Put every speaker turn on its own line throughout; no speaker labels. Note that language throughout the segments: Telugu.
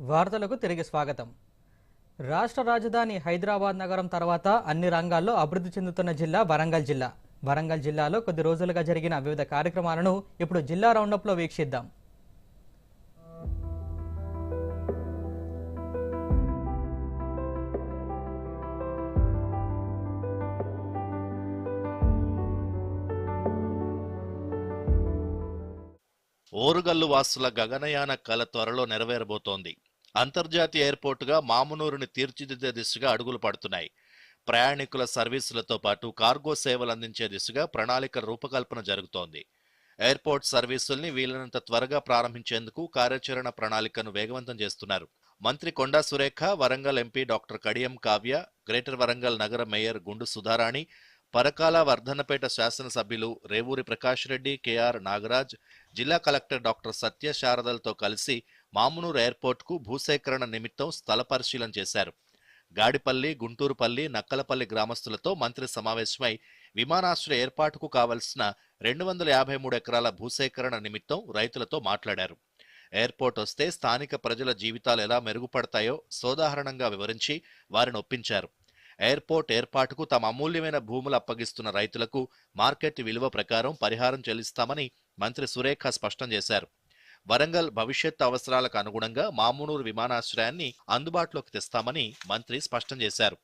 వార్తలకు తిరిగి స్వాగతం. రాష్ట్ర రాజధాని హైదరాబాద్ నగరం తర్వాత అన్ని రంగాల్లో అభివృద్ధి చెందుతున్న జిల్లా వరంగల్ జిల్లా. వరంగల్ జిల్లాలో కొద్ది రోజులుగా జరిగిన వివిధ కార్యక్రమాలను ఇప్పుడు జిల్లా రౌండప్లో వీక్షిద్దాం.
ఓరుగల్లు వాసుల గగనయాన కళ త్వరలో నెరవేరబోతోంది. అంతర్జాతీయ ఎయిర్పోర్టుగా మామునూరుని తీర్చిదిద్దే దిశగా అడుగులు పడుతున్నాయి. ప్రయాణికుల సర్వీసులతో పాటు కార్గో సేవలు అందించే దిశగా ప్రణాళిక రూపకల్పన జరుగుతోంది. ఎయిర్పోర్ట్ సర్వీసుల్ని వీలైనంత త్వరగా ప్రారంభించేందుకు కార్యాచరణ ప్రణాళికను వేగవంతం చేస్తున్నారు. మంత్రి Konda Surekha Warangal MP doctor Kadiyam Kavya greater Warangal నగర మేయర్ గుండు సుధారాణి పరకాల వర్ధన్నపేట శాసనసభ్యులు రేవూరి ప్రకాష్ రెడ్డి కెఆర్ నాగరాజ్ జిల్లా కలెక్టర్ డాక్టర్ సత్య శారదలతో కలిసి మామునూరు ఎయిర్పోర్ట్కు భూసేకరణ నిమిత్తం స్థల పరిశీలన చేశారు. గాడిపల్లి గుంటూరుపల్లి నక్కలపల్లి గ్రామస్తులతో మంత్రి సమావేశమై విమానాశ్రయ ఏర్పాటుకు కావలసిన రెండు వందల యాభై మూడు ఎకరాల భూసేకరణ నిమిత్తం రైతులతో మాట్లాడారు. ఎయిర్పోర్ట్ వస్తే స్థానిక ప్రజల జీవితాలు ఎలా మెరుగుపడతాయో సోదాహరణంగా వివరించి వారిని ఒప్పించారు. ఎయిర్పోర్ట్ ఏర్పాటుకు తమ అమూల్యమైన భూములు అప్పగిస్తున్న రైతులకు మార్కెట్ విలువ ప్రకారం పరిహారం చెల్లిస్తామని మంత్రి సురేఖ స్పష్టం చేశారు. వరంగల్ భవిష్యత్ అవసరాలకు అనుగుణంగా మామునూరు విమానాశ్రయాన్ని అందుబాటులోకి తెస్తామని మంత్రి స్పష్టం చేశారు.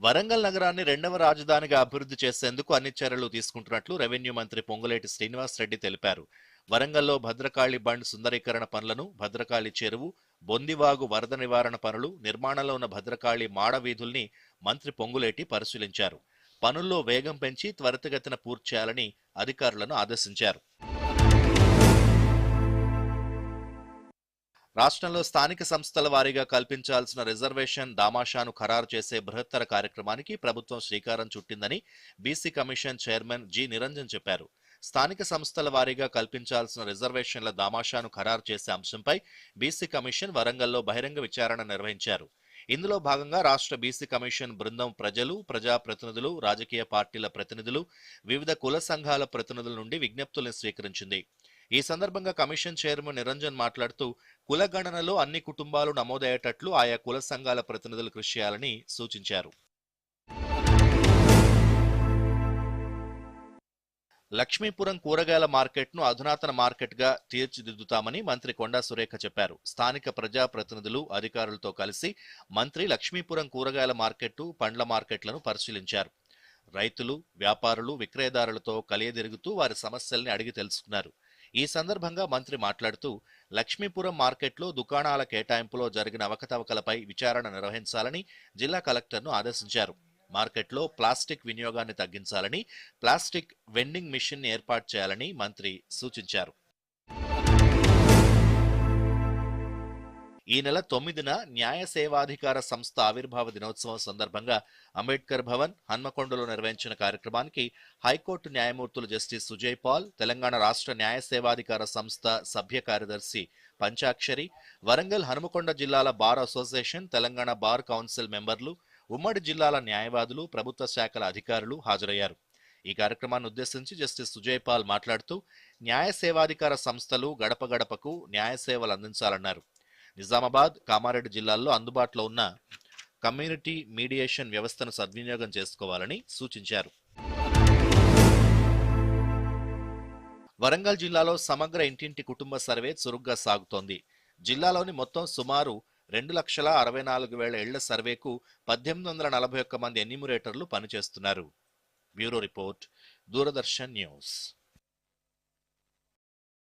వరంగల్ నగరాన్ని రెండవ రాజధానిగా అభివృద్ధి చేసేందుకు అన్ని చర్యలు తీసుకుంటున్నట్లు రెవెన్యూ మంత్రి పొంగులేటి శ్రీనివాస్ రెడ్డి తెలిపారు. వరంగల్లో భద్రకాళి బండ్ సుందరీకరణ పనులను భద్రకాళి చెరువు బొందివాగు వరద నివారణ పనులు నిర్మాణంలో ఉన్న భద్రకాళి మాడ వీధుల్ని మంత్రి పొంగులేటి పరిశీలించారు. పనుల్లో వేగం పెంచి త్వరితగతిన పూర్తి చేయాలని అధికారులను ఆదేశించారు. రాష్ట్రంలో స్థానిక సంస్థల వారీగా కల్పించాల్సిన రిజర్వేషన్ దామాషాను ఖరారు చేసే బృహత్తర కార్యక్రమానికి ప్రభుత్వం శ్రీకారం చుట్టిందని BC commission chairman G. Niranjan చెప్పారు. స్థానిక సంస్థల వారీగా కల్పించాల్సిన రిజర్వేషన్ల దామాషాను ఖరారు చేసే అంశంపై బీసీ కమిషన్ వరంగల్లో బహిరంగ విచారణ నిర్వహించారు. ఇందులో భాగంగా రాష్ట్ర బీసీ కమిషన్ బృందం ప్రజలు ప్రజాప్రతినిధులు రాజకీయ పార్టీల ప్రతినిధులు వివిధ కుల సంఘాల ప్రతినిధుల నుండి విజ్ఞప్తులను స్వీకరించింది. ఈ సందర్భంగా కమిషన్ చైర్మన్ నిరంజన్ మాట్లాడుతూ కుల గణనలో అన్ని కుటుంబాలు నమోదయ్యేటట్లు ఆయా కుల సంఘాల ప్రతినిధులు కృషి చేయాలని సూచించారు. లక్ష్మీపురం కూరగాయల మార్కెట్ను అధునాతన మార్కెట్గా తీర్చిదిద్దుతామని మంత్రి కొండా సురేఖ చెప్పారు. స్థానిక ప్రజాప్రతినిధులు అధికారులతో కలిసి మంత్రి లక్ష్మీపురం కూరగాయల మార్కెట్టు పండ్ల మార్కెట్లను పరిశీలించారు. రైతులు వ్యాపారులు విక్రయదారులతో కలియదిరుగుతూ వారి సమస్యల్ని అడిగి తెలుసుకున్నారు. ఈ సందర్భంగా మంత్రి మాట్లాడుతూ లక్ష్మీపురం మార్కెట్లో దుకాణాల కేటాయింపులో జరిగిన అవకతవకలపై విచారణ నిర్వహించాలని జిల్లా కలెక్టర్ను ఆదేశించారు. మార్కెట్లో ప్లాస్టిక్ వినియోగాన్ని తగ్గించాలని ప్లాస్టిక్ వెండింగ్ మిషన్ ఏర్పాటు చేయాలని మంత్రి సూచించారు. ఈ నెల తొమ్మిదిన న్యాయ సేవాధికార సంస్థ ఆవిర్భావ దినోత్సవం సందర్భంగా అంబేద్కర్ భవన్ హన్మకొండలో నిర్వహించిన కార్యక్రమానికి హైకోర్టు న్యాయమూర్తులు జస్టిస్ సుజయ్ పాల్ తెలంగాణ రాష్ట్ర న్యాయ సేవాధికార సంస్థ సభ్య కార్యదర్శి పంచాక్షరి వరంగల్ హనుమకొండ జిల్లాల bar association Telangana bar council మెంబర్లు ఉమ్మడి జిల్లాల న్యాయవాదులు ప్రభుత్వ శాఖల అధికారులు హాజరయ్యారు. ఈ కార్యక్రమాన్ని ఉద్దేశించి జస్టిస్ సుజయ్ పాల్ మాట్లాడుతూ న్యాయ సేవాధికార సంస్థలు గడప గడపకు న్యాయ సేవలు అందించాలన్నారు. నిజామాబాద్ కామారెడ్డి జిల్లాల్లో అందుబాటులో ఉన్న కమ్యూనిటీ మీడియేషన్ వ్యవస్థను సద్వినియోగం చేసుకోవాలని సూచించారు. వరంగల్ జిల్లాలో సమగ్ర ఇంటింటి కుటుంబ సర్వే చురుగ్గా సాగుతోంది. జిల్లాలోని మొత్తం సుమారు రెండు లక్షల అరవై నాలుగు వేల ఇళ్ళ సర్వేకు పద్దెనిమిది వందల నలభై ఒక్క మంది ఎన్యూమరేటర్లు పనిచేస్తున్నారు. Bureau report Doordarshan news.